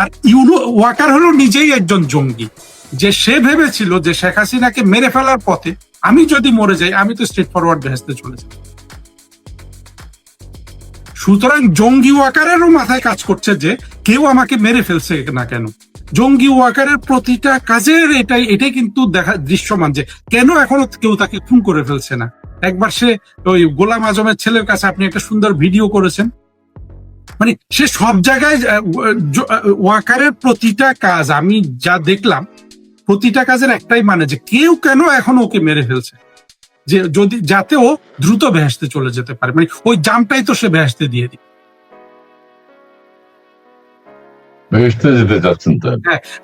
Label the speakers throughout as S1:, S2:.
S1: আর YONO Waker হলো নিজেই একজন জঙ্গি। যে সে ভেবেছিল যে শেখ হাসিনাকে মেরে ফেলার পথে আমি যদি মরে যাই, আমি তো স্ট্রেট ফরওয়ার্ড ভেস্তে চলে যাব। সুতরাং জঙ্গি ওয়াকারেরও মাথায় কাজ করছে যে কেউ আমাকে মেরে ফেলছে না কেন। জঙ্গি ওয়াকারের প্রতিটা কাজের এটাই এটাই কিন্তু দেখা দৃশ্যমান যে কেন এখনও কেউ তাকে খুন করে ফেলছে না। একবার সে ওই গোলাম আজমের ছেলের কাছে আপনি একটা সুন্দর ভিডিও করেছেন। মানে সে সব জায়গায় ওয়াকারের প্রতিটা কাজ আমি যা দেখলাম প্রতিটা কাজের একটাই মানে যে কেউ কেন এখন ওকে মেরে ফেলছে। যে যদি যাতে ও দ্রুত ভেসতে চলে যেতে পারে। মানে ওই জামটাই তো সে ভেসতে দিয়ে দিই
S2: ভেস্তে যেতে চাচ্ছেন তো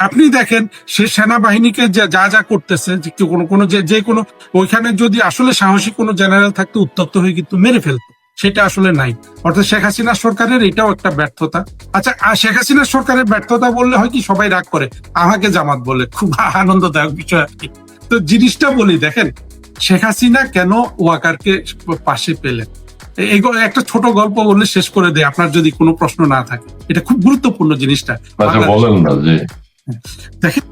S1: আপনি দেখেন সে সেনাবাহিনীকে যা যা যা করতেছে যে কোনো কোনো যে যে কোনো ওইখানে যদি আসলে সাহসী কোনো জেনারেল থাকতো উত্তপ্ত হয়ে কিন্তু মেরে ফেলতো। সেটা আসলে নাই। অর্থাৎ শেখ হাসিনা সরকারের এটাও একটা ব্যর্থতা। আচ্ছা শেখ হাসিনা সরকারের ব্যর্থতা বললে হয় কি সবাই রাগ করে। আমাকে জামাত বলে খুব আনন্দদায়ক বিষয় তো জিনিসটা বলি দেখেন শেখ হাসিনা কেন ওয়াকারকে পাশে পেলেন? এই একটা ছোট গল্প বললে শেষ করে দেয় আপনার যদি কোনো প্রশ্ন না থাকে। এটা খুব গুরুত্বপূর্ণ জিনিসটা।
S2: আচ্ছা
S1: দেখেন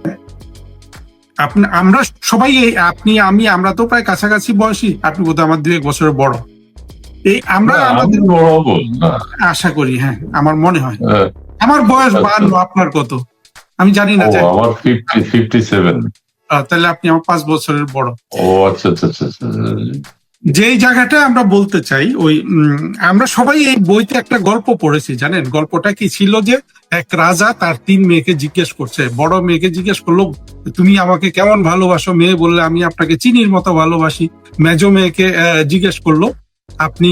S1: আপনি আমরা সবাই আপনি আমি আমরা তো প্রায় কাছাকাছি বয়সী। আপনি বোধহয় আমার দুই এক বছরের বড়। এই আমরা আমাদের আশা করি হ্যাঁ আমার মনে হয়।
S2: হ্যাঁ,
S1: আমার বয়স
S2: আচ্ছা।
S1: বান্ন আপনার কত? আমি জানি না
S2: আমার ফিফটি সেভেন
S1: তাহলে আপনি আমার পাঁচ বছরের বড়।
S2: ও আচ্ছা আচ্ছা আচ্ছা আচ্ছা,
S1: যেই জায়গাটা আমরা বলতে চাই ওই আমরা সবাই এই বইতে একটা গল্প পড়েছি জানেন? গল্পটা কি ছিল যে এক রাজা তার তিন মেয়েকে জিজ্ঞেস করছে বড় মেয়েকে জিজ্ঞেস করল তুমি আমাকে কেমন ভালোবাসো? মেয়ে বললে আমি আপনাকে চিনির মতো ভালোবাসি। মেজো মেয়েকে জিজ্ঞেস করল আপনি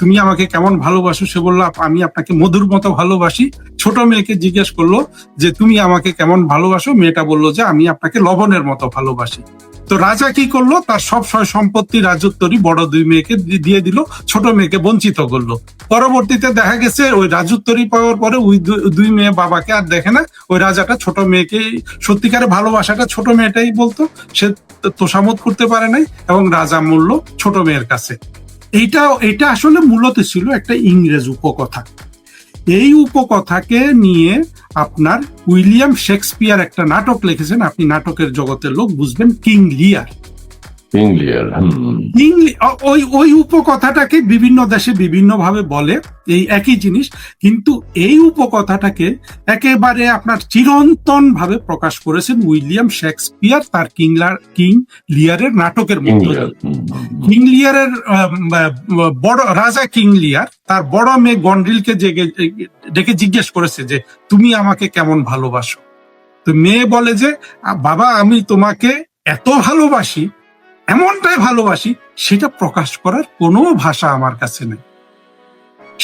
S1: তুমি আমাকে কেমন ভালোবাসো সে বলল আমি আপনাকে মধুর মতো ভালোবাসি। ছোট মেয়েকে জিজ্ঞেস করল যে, তুমি আমাকে কেমন ভালোবাসো? মেয়েটা বলল যে, আমি আপনাকে লবণের মতো ভালোবাসি। তো রাজা কি করল? তার সব সম্পত্তি, রাজত্বরই বড় দুই মেয়েকে দিয়ে দিল, ছোট মেয়েকে বঞ্চিত করল। পরবর্তীতে দেখা গেছে, ওই রাজত্বরী পাওয়ার পরে ওই দুই মেয়ে বাবাকে আর দেখে না, ওই রাজাটা ছোট মেয়েকে সত্যিকারের ভালোবাসাটা ছোট মেয়েটাই বলতো, সে তোষামত করতে পারে নাই এবং রাজা মূল্য ছোট মেয়ের কাছে। এইটা এটা আসলে মূলত ছিল একটা ইংরেজ উপকথা। এই উপকথাকে নিয়ে আপনার উইলিয়াম শেক্সপিয়ার একটা নাটক লিখেছেন। আপনি নাটকের জগতের লোক বুঝবেন, কিং লিয়ার।
S2: ইংলিয়ার
S1: ও- ওই ওই উপকথাটাকে বিভিন্ন দেশে বিভিন্ন ভাবে বলে এই একই জিনিস কিন্তু এই উপকথাটাকে একেবারে আপনার চিরন্তন ভাবে প্রকাশ করেছেন উইলিয়াম শেক্সপিয়ার তার কিংলার কিং লিয়ারের নাটকের মধ্যে। কিং লিয়ারের বড় রাজা কিং লিয়ার তার বড় মেয়ে গন্ড্রিলকে জেগে- ডেকে জিজ্ঞেস করেছে যে তুমি আমাকে কেমন ভালোবাসো? তো মেয়ে বলে যে বাবা আমি তোমাকে এত ভালোবাসি এমনটাই ভালোবাসি, সেটা প্রকাশ করার কোনো ভাষা আমার কাছে নেই।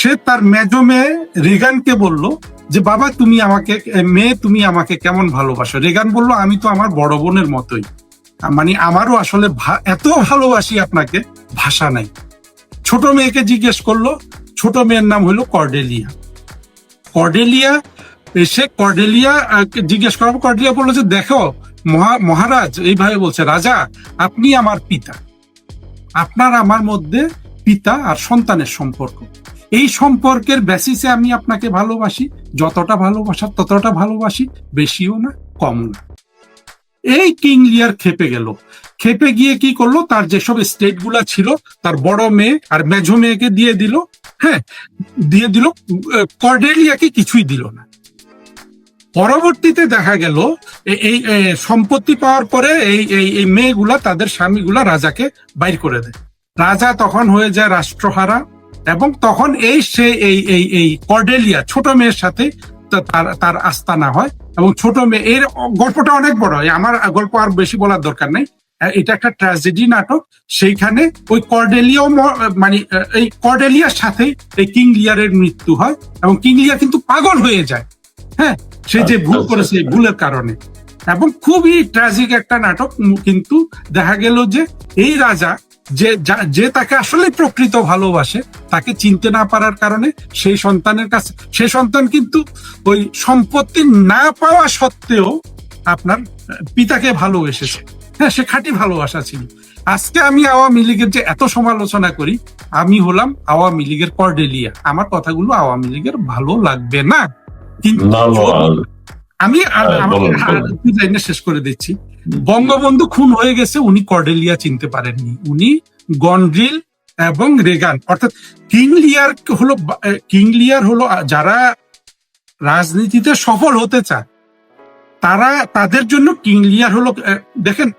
S1: সে তার মেজ মেয়ে রেগানকে বলল যে, বাবা, তুমি আমাকে মেয়ে, তুমি আমাকে কেমন ভালোবাসো? রেগান বলল, আমি তো আমার বড় বোনের মতোই। মানে আমারও আসলে এত ভালোবাসি আপনাকে, ভাষা নাই। ছোট মেয়েকে জিজ্ঞেস করল, ছোট মেয়ের নাম হলো কর্ডেলিয়া। কর্ডেলিয়া এসে কর্ডেলিয়া জিজ্ঞেস করার কর্ডেলিয়া বলল যে, দেখো মহারাজ এইভাবে বলছে, রাজা, আপনি আমার পিতা। আপনার আমার মধ্যে পিতা আর সন্তানের সম্পর্ক। এই সম্পর্কের বেসিসে আমি আপনাকে ভালোবাসি। যতটা ভালোবাসার ততটা ভালোবাসি। বেশিও না কম না। এই কিং লিয়ার খেপে গেল। খেপে গিয়ে কি করল? তার যেসব স্টেটগুলা ছিল, তার বড় মেয়ে আর মেঝো মেয়েকে দিয়ে দিল হ্যাঁ দিয়ে দিল কর্ডেলিয়াকে কিছুই দিল না। পরবর্তীতে দেখা গেল এই সম্পত্তি পাওয়ার পরে এই এই মেয়েগুলা তাদের স্বামীগুলা রাজাকে বাইর করে দেয়। রাজা তখন হয়ে যায় রাষ্ট্রহারা এবং তখন এই সে, এই এই এই কর্ডেলিয়া, ছোট মেয়ের সাথে তার তার আস্তানা হয় এবং ছোট মেয়ে, এর গল্পটা অনেক বড় আমার গল্প আর বেশি বলার দরকার নেই। এটা একটা ট্র্যাজেডি নাটক, সেইখানে ওই কর্ডেলিয়াও মানে এই কর্ডেলিয়ার সাথে এই কিং লিয়ারের মৃত্যু হয় এবং কিং লিয়ার কিন্তু পাগল হয়ে যায়। হ্যাঁ সে যে ভুল
S2: আচ্ছা,
S1: করেছে এই ভুলের কারণে। এবং খুবই ট্র্যাজিক একটা নাটক কিন্তু দেখা গেল যে এই রাজা যে যে তাকে আসলে প্রকৃত ভালোবাসে তাকে চিনতে না পারার কারণে সেই সন্তানের কাছে সেই সন্তান কিন্তু ওই সম্পত্তি না পাওয়া সত্ত্বেও আপনার পিতাকে ভালোবেসেছে। হ্যাঁ সে খাঁটি ভালোবাসা ছিল। আজকে আমি আওয়ামী লীগের যে এত সমালোচনা করি আমি হলাম আওয়ামী লীগের কর্ডেলিয়া। আমার কথাগুলো আওয়ামী লীগের ভালো লাগবে না। আমি আর-
S2: হ্যাঁ,
S1: আমাকে শেষ করে দিচ্ছি। বঙ্গবন্ধু খুন হয়ে গেছে উনি কর্ডেলিয়া চিনতে পারেননি। উনি গন্ড্রিল এবং রেগান। অর্থাৎ কিং লিয়ার হলো বা- এ, কিং লিয়ার হলো যারা রাজনীতিতে সফল হতে চায় তারা তাদের জন্য কিং লিয়ার হলো দেখেন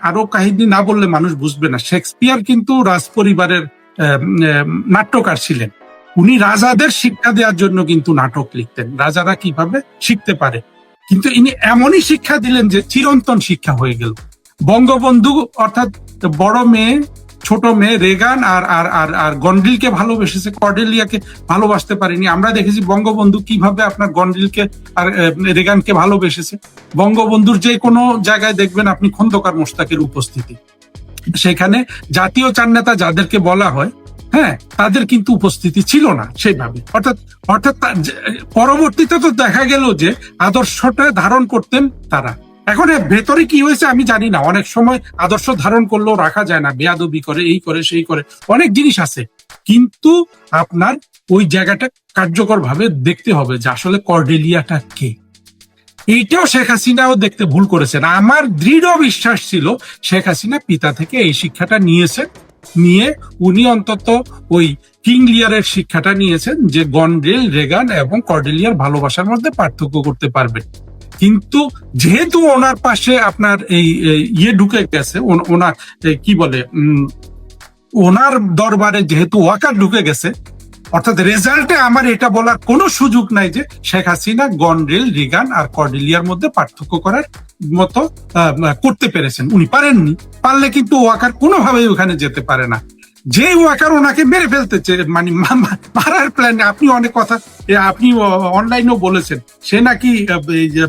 S1: আরও কাহিনী না বললে মানুষ বুঝবে না। শেক্সপিয়ার কিন্তু রাজ পরিবারের এম, এম, নাট্যকার ছিলেন। উনি রাজাদের শিক্ষা দেওয়ার জন্য কিন্তু নাটক লিখতেন। রাজারা কীভাবে? শিখতে পারে। কিন্তু ইনি এমনই শিক্ষা দিলেন যে চিরন্তন শিক্ষা হয়ে গেল। বঙ্গবন্ধু অর্থাৎ বড় মেয়ে, ছোট মেয়ে রেগান আর আর আর আর গন্ডিলকে ভালোবেসেছে, কর্ডেলিয়াকে ভালোবাসতে পারেনি। আমরা দেখেছি বঙ্গবন্ধু কীভাবে আপনার গন্ডিলকে আর রেগানকে ভালোবেসেছে। বঙ্গবন্ধুর যে কোনো জায়গায় দেখবেন আপনি খন্দকার মোস্তাকের উপস্থিতি। সেখানে জাতীয় চার নেতা যাদেরকে বলা হয় হ্যাঁ তাদের কিন্তু উপস্থিতি ছিল না সেইভাবে। অর্থাৎ অর্থাৎ পরবর্তীতে তো দেখা গেল যে আদর্শটা ধারণ করতেন তারা। এখন ভেতরে কি হয়েছে আমি জানি না। অনেক সময় আদর্শ ধারণ করলেও রাখা যায় না। বেয়াদবি করে, এই করে, সেই করে। অনেক জিনিস আছে। কিন্তু আপনার ওই জায়গাটা কার্যকর ভাবে দেখতে হবে যে আসলে কর্ডেলিয়াটা কে। এইটাও শেখ হাসিনাও দেখতে ভুল করেছেন। আমার দৃঢ় বিশ্বাস ছিল শেখ হাসিনা পিতা থেকে এই শিক্ষাটা নিয়েছেন। নিয়ে উনি অন্তত ওই কিং লিয়ারের শিক্ষাটা নিয়েছেন যে গন্ডেল রেগান এবং কর্ডেলিয়ার ভালোবাসার মধ্যে পার্থক্য করতে পারবেন। কিন্তু যেহেতু ওনার পাশে আপনার এই ইয়ে ঢুকে গেছে ওনার কি বলে ওনার দরবারে যেহেতু ওয়াকার ঢুকে গেছে, অর্থাৎ রেজাল্টে আমার এটা বলার কোনো সুযোগ নাই যে শেখ হাসিনা গন্ডেল রিগান আর কর্ডেলিয়ার মধ্যে পার্থক্য করার মতো করতে পেরেছেন। উনি পারেননি পারলে কিন্তু ওয়াকার কোনোভাবেই ওখানে যেতে পারে না। যে ওয়াকার ওনাকে মেরে ফেলতেছে মানে মারার প্ল্যান আপনি অনেক কথা আপনি অনলাইনেও বলেছেন সে নাকি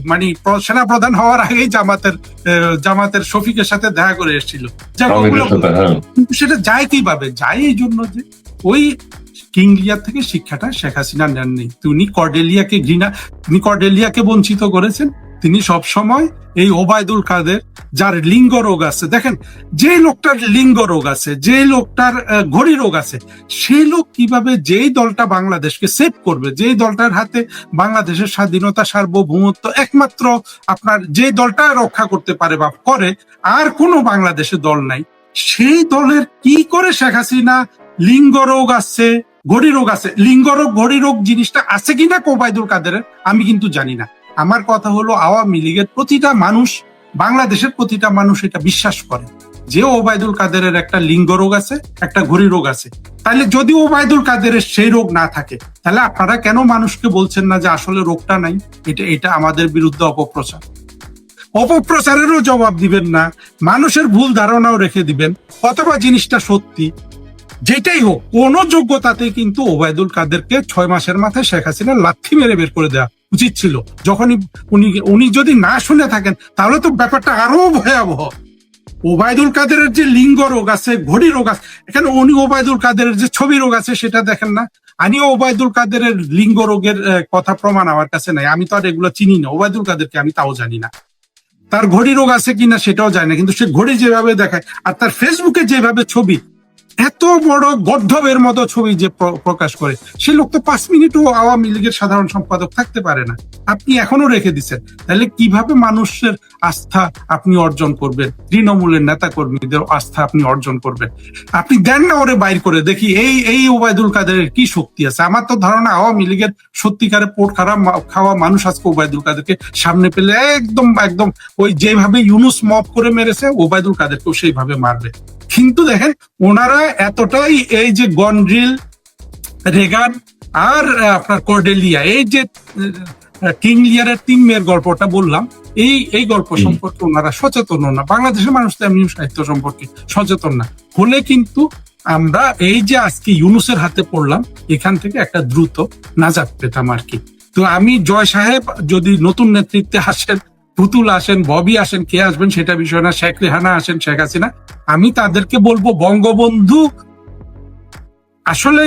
S1: মানে প্র- সেনাপ্রধান হওয়ার আগেই জামাতের জামাতের শফিকের সাথে দেখা করে এসেছিল।
S2: হ্যাঁ।
S1: কিন্তু সেটা যায় কীভাবে? যায় এই জন্য যে ওই কিং লিয়ার থেকে শিক্ষাটা শেখ হাসিনা নেননি। তিনি কর্ডেলিয়াকে ঘৃণা তিনি কর্ডেলিয়াকে বঞ্চিত করেছেন। তিনি সব সময় এই ওবায়দুল কাদের, যার লিঙ্গ রোগ আছে, দেখেন, যে লোকটার লিঙ্গ রোগ আছে, যে লোকটার ঘড়ি রোগ আছে সেই লোক কীভাবে যেই দলটা বাংলাদেশকে সেভ করবে, যেই দলটার হাতে বাংলাদেশের স্বাধীনতা, সার্বভৌমত্ব একমাত্র আপনার যে দলটা রক্ষা করতে পারে বা করে, আর কোনো বাংলাদেশে দল নাই, সেই দলের কি করে শেখ হাসিনা লিঙ্গ রোগ আছে, ঘড়ি রোগ আছে, লিঙ্গ রোগ, ঘড়ি রোগ জিনিসটা আছে কিনা কোবায়দুল কাদের আমি কিন্তু জানি না। আমার কথা হলো, আওয়ামী লীগের প্রতিটা মানুষ, বাংলাদেশের প্রতিটা মানুষ এটা বিশ্বাস করে। যে ওবায়দুল কাদেরের একটা লিঙ্গ রোগ আছে, একটা ঘড়ি রোগ আছে। তাহলে যদি ওবায়দুল কাদেরের সেই রোগ না থাকে, তাহলে আপনারা কেন মানুষকে বলছেন না যে আসলে রোগটা নাই? এটা এটা আমাদের বিরুদ্ধে অপপ্রচার। অপপ্রচারেরও জবাব দিবেন না, মানুষের ভুল ধারণাও রেখে দিবেন, অথবা জিনিসটা সত্যি। যেটাই হোক, কোন যোগ্যতাতে কিন্তু ওবায়দুল কাদেরকে ছয় মাসের মাথায় শেখ হাসিনা লাথি মেরে বের করে দেওয়া উচিত ছিল। যখনই উনি উনি যদি না শুনে থাকেন, তাহলে তো ব্যাপারটা আরও ভয়াবহ। ওবায়দুল কাদেরের যে লিঙ্গ রোগ আছে, ঘড়ি রোগ আছে, এখানে উনি ওবায়দুল কাদেরের যে ছবি রোগ আছে, সেটা দেখেন না। আমি ওবায়দুল কাদেরের লিঙ্গ রোগের কথা প্রমাণ আমার কাছে নাই। আমি তো আর এগুলো চিনি না। ওবায়দুল কাদেরকে আমি তাও জানি না। তার ঘড়ি রোগ আছে কিনা সেটাও জানি না। কিন্তু সে ঘড়ি যেভাবে দেখায়, আর তার ফেসবুকে যেভাবে ছবি এত বড় গদ্ধবের মতো ছবি যে প্রকাশ করে, সে লোক তো পাঁচ মিনিটও আওয়ামী লীগের সাধারণ সম্পাদক থাকতে পারে না। আপনি এখনও রেখে দিচ্ছেন। তাহলে কীভাবে মানুষের আস্থা আপনি অর্জন করবেন? তৃণমূলের নেতা কর্মীদের আস্থা আপনি অর্জন করবেন। আপনি দেন না ওরে বাইর করে, দেখি এই এই ওবায়দুল কাদেরের কি শক্তি আছে? আমার তো ধারণা আওয়ামী লীগের সত্যিকারে পোট খারাপ খাওয়া মানুষ আজকে ওবায়দুল কাদেরকে সামনে পেলে একদম একদম ওই যেভাবে ইউনুস মপ করে মেরেছে, ওবায়দুল কাদেরকেও সেইভাবে মারবে। কিন্তু দেখেন ওনারা এতটাই এই যে গনড্রিল রেগান আর আপনার কর্ডেলিয়া এই যে কিং লিয়ারের তিন মেয়ের গল্পটা বললাম এই এই গল্প সম্পর্কে ওনারা সচেতন না। বাংলাদেশের মানুষ তো এমনি সাহিত্য সম্পর্কে সচেতন না। হলে কিন্তু আমরা এই যে আজকে ইউনুসের হাতে পড়লাম এখান থেকে একটা দ্রুত নাজাত পেতাম আর কি। তো আমি জয় সাহেব যদি নতুন নেতৃত্বে আসেন পুতুল আসেন, ববি আসেন, কে আসবেন সেটা বিষয় না। শেখ রেহানা আসেন, শেখ হাসিনা। আমি তাদেরকে বলব, বঙ্গবন্ধু, আসলে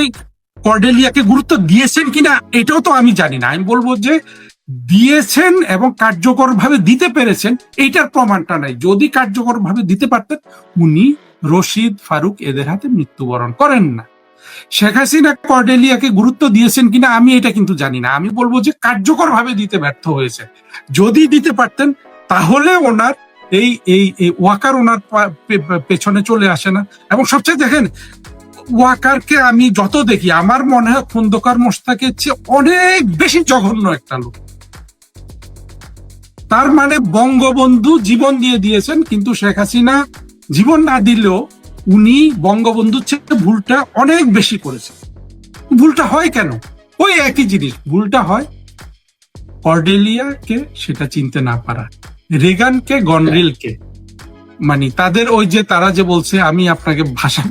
S1: কর্ডেলিয়াকে গুরুত্ব দিয়েছেন কিনা, এটাও তো আমি জানি না। আমি বলব যে দিয়েছেন এবং কার্যকর ভাবে দিতে পেরেছেন, এইটার প্রমাণটা নাই। যদি কার্যকর ভাবে দিতে পারতেন, উনি রশিদ ফারুক এদের হাতে মৃত্যুবরণ করেন না। শেখ হাসিনা কর্ডেলিয়াকে গুরুত্ব দিয়েছেন কিনা আমি এটা কিন্তু জানি না। আমি বলব যে কার্যকর ভাবে দিতে ব্যর্থ হয়েছে। যদি দিতে পারতেন, তাহলে ওনার এই এই ওয়াকার ওনার পেছনে চলে আসে না। এবং সবচেয়ে দেখেন, ওয়াকারকে আমি যত দেখি, আমার মনে হয় খন্দকার মোস্তাকের চেয়ে অনেক বেশি জঘন্য একটা লোক। তার মানে বঙ্গবন্ধু জীবন দিয়ে দিয়েছেন, কিন্তু শেখ হাসিনা জীবন না দিলেও উনি বঙ্গবন্ধুর চেয়ে ভুলটা অনেক বেশি করেছেন। ভুলটা হয় কেন? ওই একই জিনিস ভুলটা হয় কর্ডেলিয়াকে সেটা চিনতে না পারা রেগানকে গনরিলকে। মানে তাদের ওই যে তারা যে বলছে আমি আপনাকে ভাষা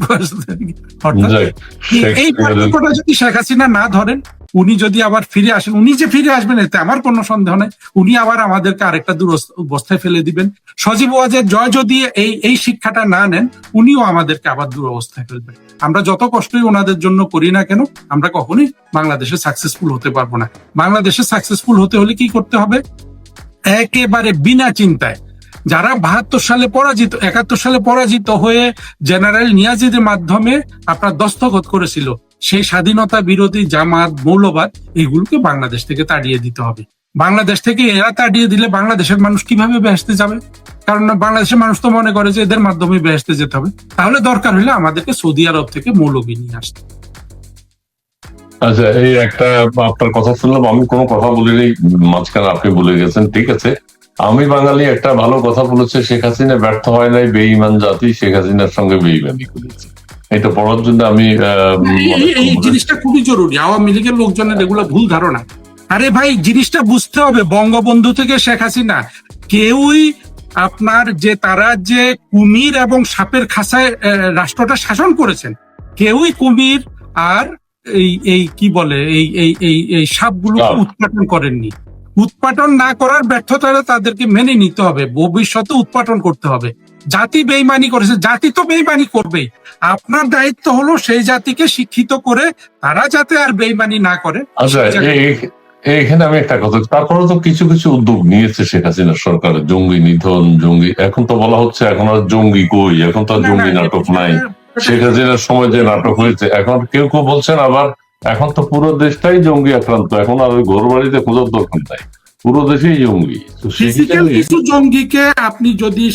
S2: শেখ
S1: এই পার্থক্যটা যদি শেখ হাসিনা না ধরেন উনি যদি আবার ফিরে আসেন, উনি যে ফিরে আসবেন, এতে আমার কোনো সন্দেহ নাই। উনি আবার আমাদেরকে আরেকটা দুরবস্থায় ফেলে দিবেন। সজীব ওয়াজের জয় যদি এই এই শিক্ষাটা না নেন, উনিও আমাদেরকে আবার দুরবস্থায় ফেলবেন। আমরা যত কষ্টই ওনাদের জন্য করি না কেন, আমরা কখনোই বাংলাদেশে সাকসেসফুল হতে পারব না। বাংলাদেশে সাকসেসফুল হতে হলে কি করতে হবে? একেবারে বিনা চিন্তায় যারা বাহাত্তর সালে পরাজিত, একাত্তর সালে পরাজিত হয়ে জেনারেল নিয়াজিদের মাধ্যমে আপনার দস্তখত করেছিল সেই স্বাধীনতা বিরোধী জামাত মৌলবাদ এগুলোকে বাংলাদেশ থেকে তাড়িয়ে দিতে হবে। বাংলাদেশ থেকে এরা তাড়িয়ে দিলে বাংলাদেশের মানুষ কীভাবে বেহেসতে যাবে? কারণ বাংলাদেশের মানুষ তো মনে করে যে এদের মাধ্যমে বেহেসতে যেতে হবে। তাহলে দরকার হলে আমাদেরকে সৌদি আরব থেকে মৌলবী নিয়ে আসতে।
S2: আচ্ছা এই একটা আপনার কথা শুনলাম, আমি কোনো কথা বলিনি, মাঝখানে আপনি বলে গেছেন, ঠিক আছে। আমি বাঙালি, একটা ভালো কথা বলেছে, শেখ হাসিনা ব্যর্থ হয় নাই, বেঈমান জাতি শেখ হাসিনার সঙ্গে বেঈমানি করেছে। এটা পড়ার জন্য আমি
S1: এই- জিনিসটা খুবই জরুরি। আওয়ামী লীগের লোকজনের এগুলো ভুল ধারণা। আরে ভাই জিনিসটা বুঝতে হবে। বঙ্গবন্ধু থেকে শেখ হাসিনা কেউই আপনার যে তারা যে কুমির এবং সাপের খাসায় রাষ্ট্রটা শাসন করেছেন কেউই কুমির আর এই এই কি বলে এই এই এই এই সাপগুলো
S2: সাপ।
S1: উৎপাদন করেননি। উৎপাদন না করার ব্যর্থতা তাদেরকে মেনে নিতে হবে। ভবিষ্যতে উৎপাদন করতে হবে। জাতি বেইমানি করেছে জাতি তো বেইমানি করবেই। আপনার দায়িত্ব হলো সেই জাতিকে শিক্ষিত করে তারা যাতে আর বেইমানি না করে।
S2: আচ্ছা এখানে আমি একটা কথা তারপরে তো কিছু কিছু উদ্যোগ নিয়েছে শেখ হাসিনা সরকার। জঙ্গি নিধন জঙ্গি এখন তো বলা হচ্ছে এখন আর জঙ্গি কই? এখন তো জঙ্গি নাটক নাই। শেখ হাসিনার সময় যে নাটক হয়েছে এখন কেউ কেউ বলছেন আবার এখন তো পুরো দেশটাই জঙ্গি আক্রান্ত। এখন আর ওই ঘর বাড়িতে খোঁজার দরকার নাই। পুরো দেশেই জঙ্গি।
S1: ফিজিক্যাল কিছু জঙ্গিকে আপনি যদি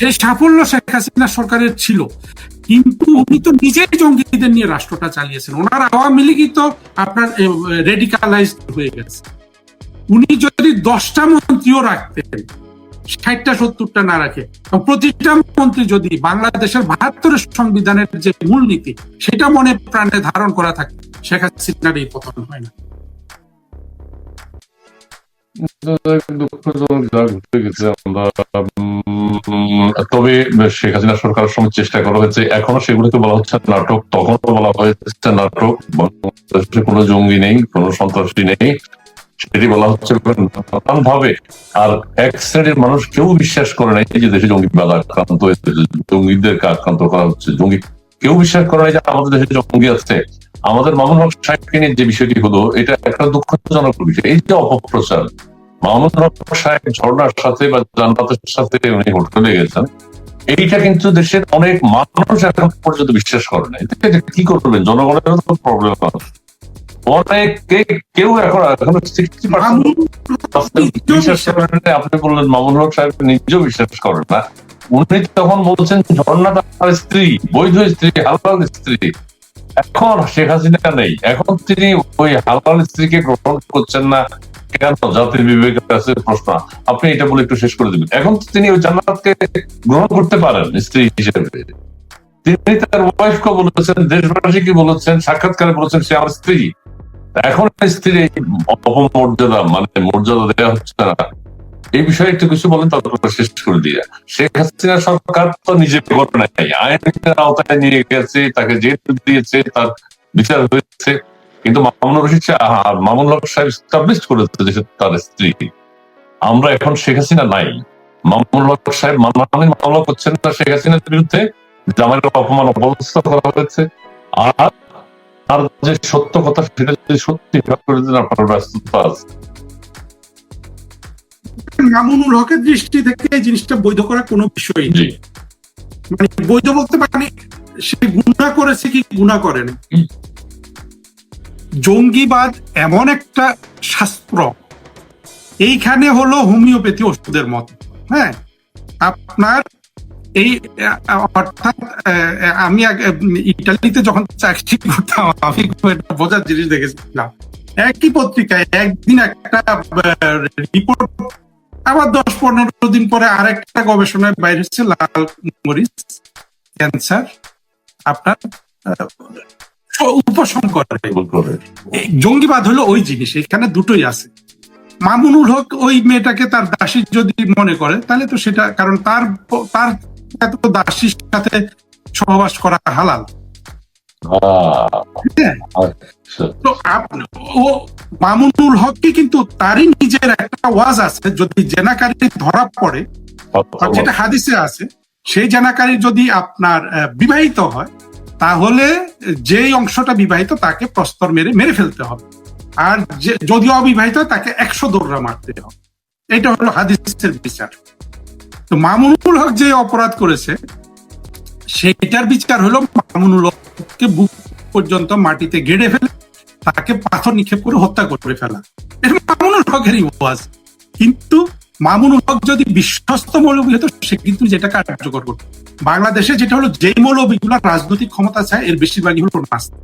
S1: সেই সাফল্য শেখ হাসিনা সরকারের ছিল। কিন্তু উনি তো নিজেই জঙ্গিদের নিয়ে রাষ্ট্রটা চালিয়েছেন। ওনার আওয়ামী লীগই তো আপনার রেডিকালাইজ হয়ে গেছে। উনি যদি দশটা মন্ত্রীও রাখতেন ষাটটা সত্তরটা না রাখে প্রতিটা মন্ত্রী যদি বাংলাদেশের বাহাত্তরের সংবিধানের যে মূলনীতি সেটা মনে প্রাণে ধারণ করা থাকে শেখ হাসিনার এই পতন হয় না।
S2: তবে শেখ হাসিনা সরকারের সময় চেষ্টা করা হয়েছে। এখনও সেগুলোকে বলা হচ্ছে নাটক, তখনও বলা হয়েছে নাটক। কোনো জঙ্গি নেই, কোনো সন্ত্রাসী নেই। সেটি বলা হচ্ছে ভাবে আর এক শ্রেণির মানুষ কেউ বিশ্বাস করে নাই যে দেশে জঙ্গি জঙ্গিবাদ আক্রান্ত হয়েছে, জঙ্গিদেরকে আক্রান্ত করা হচ্ছে। জঙ্গি কেউ বিশ্বাস করে নাই যে আমাদের দেশে জঙ্গি আছে। আমাদের মামুন হক সাহেবকে নিয়ে যে বিষয়টি হলো, এটা একটা দুঃখজনক বিষয়। এই যে অপপ্রচার মামুন হক সাহেব ঝর্ণার সাথে বা জান্নাতের সাথে উনি হোটেলে গেছেন। এইটা কিন্তু দেশের অনেক মানুষ এখন পর্যন্ত বিশ্বাস করে না কি করবেন? জনগণের তো প্রবলেম আছে। অনেক কেউ এখন এখন সিক্সটি বিশ্বাস করেন আপনি বললেন মামুন হক সাহেব নিজেও বিশ্বাস করেন না। উনি তখন বলছেন ঝর্ণা তার স্ত্রী বৈধ স্ত্রী হালাল স্ত্রী। এখন শেখ হাসিনা নেই। এখন তিনি ওই হালাল স্ত্রীকে গ্রহণ করছেন না। কেন জাতির বিবেকের কাছে প্রশ্ন। আপনি এটা বলে একটু শেষ করে দিবেন। এখন তিনি ওই জান্নাতকে গ্রহণ করতে পারেন, স্ত্রী হিসেবে। তিনি তার ওয়াইফকে বলেছেন, দেশবাসীকে বলেছেন, সাক্ষাৎকারে বলেছেন, সে আমার স্ত্রী। এখন স্ত্রীর এই অপমর্যাদা মানে মর্যাদা দেওয়া হচ্ছে না। এই বিষয়ে একটু কিছু বলেন, তারপর শেষ করে দিয়ে শেখ হাসিনা সরকার তো নিজে করে আইনের আওতায় নিয়ে গেছে, তাকে জেল দিয়েছে, তার বিচার হয়েছে। কিন্তু মামুন রশিদ মামুন হক সাহেব স্টাবলিশ করেছে যে তার স্ত্রী। আমরা এখন শেখ হাসিনা নাই। মামুন হক সাহেব মানহানি মামলা করছেন না শেখ হাসিনার বিরুদ্ধে। জামাইয়ের অপমান অবস্থা করা হয়েছে। আর আর যে সত্য কথা সেটা যদি সত্যি করে দিন আপনার ব্যস্ততা আছে।
S1: মামুনুল হকের দৃষ্টি থেকে এই জিনিসটা বৈধ করা কোনো।
S2: জি।
S1: মানে বৈধ বলতে মানে সে গুণা করেছে কি গুণা করেনি। জঙ্গিবাদ এমন একটা শাস্ত্র। এইখানে হলো হোমিওপ্যাথি ওষুধের মতো। হ্যাঁ? আপনার এই, অর্থাৎ আমি ইটালিতে যখন চাকরি করতাম, আমি বোঝার জিনিস দেখেছিলাম। একই পত্রিকায় একদিন একটা রিপোর্ট আবার দশ পনেরো দিন পরে আরেকটা গবেষণায় বাইরে হচ্ছে লাল মরিচ, ক্যান্সার। আপনার জঙ্গিবাদ হলো ওই জিনিস এখানে দুটোই আছে। মামুনুল হক ওই মেয়েটাকে তার দাসী যদি মনে করে তাহলে তো সেটা কারণ তার তার এত দাসীর সাথে সহবাস করা হালাল। হ্যাঁ।
S2: আচ্ছা।
S1: তো ও মামুনুল হককে কিন্তু তারই নিজের একটা ওয়াজ আছে যদি জেনাকারী ধরা পড়ে যেটা হাদিসে আছে সেই জেনাকারী যদি আপনার বিবাহিত হয় তাহলে যেই অংশটা বিবাহিত তাকে প্রস্তর মেরে মেরে ফেলতে হবে। আর যদি অবিবাহিত, তাকে একশো দৌড়া মারতে হবে। এটা হলো হাদিসের বিচার। তো মামুনুল হক যে অপরাধ করেছে, সেইটার বিচার হলো মামুনুল হককে বুক পর্যন্ত মাটিতে গেড়ে ফেলে, তাকে পাথর নিক্ষেপ করে হত্যা করে ফেলা। এটা মামুনুল হকেরই ওয়াজ। কিন্তু মামুনুল হক যদি বিশ্বস্ত মৌলবী হতো, সে কিন্তু যেটা কার্যকর করতো। বাংলাদেশে যেটা হলো যেই মৌলবীগুলো রাজনৈতিক ক্ষমতা চায়, এর বেশিরভাগই হলো নাস্তিক